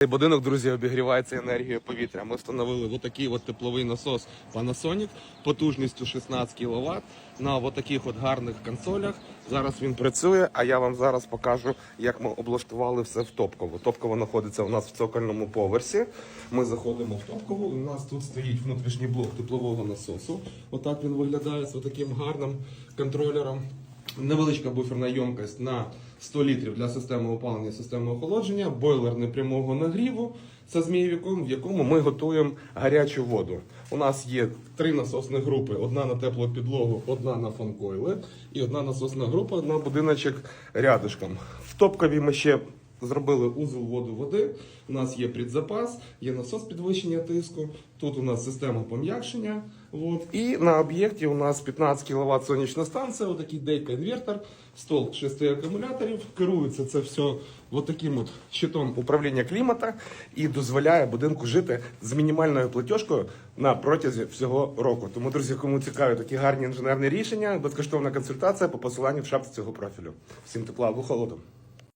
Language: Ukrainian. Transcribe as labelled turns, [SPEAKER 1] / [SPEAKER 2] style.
[SPEAKER 1] Цей будинок, друзі, обігрівається енергією повітря. Ми встановили отакий от тепловий насос Panasonic потужністю 16 кВт на отаких от гарних консолях. Зараз він працює, а я вам зараз покажу, як ми облаштували все в Топково. Топково знаходиться у нас в цокольному поверсі. Ми заходимо в Топково. У нас тут стоїть внутрішній блок теплового насосу. Отак він виглядає з таким гарним контролером. Невеличка буферна ємкость на 100 літрів для системи опалення, системи охолодження, бойлер непрямого нагріву це змійовиком, в якому ми готуємо гарячу воду. У нас є три насосні групи: одна на теплу підлогу, одна на фанкойли і одна насосна група на будиночок рядышком. В топкові ми ще Зробили узел воду води. У нас є предзапас, є насос підвищення тиску. Тут у нас система пом'якшення. І на об'єкті у нас 15 кВт сонячна станція, отакий дейка інвертор, стол 6 акумуляторів. Керується це все от от щитом управління клімата і дозволяє будинку жити з мінімальною платіжкою на протязі всього року. Тому, друзі, кому цікаві такі гарні інженерні рішення, безкоштовна консультація по посиланню в шапці цього профілю. Всім тепла або холоду.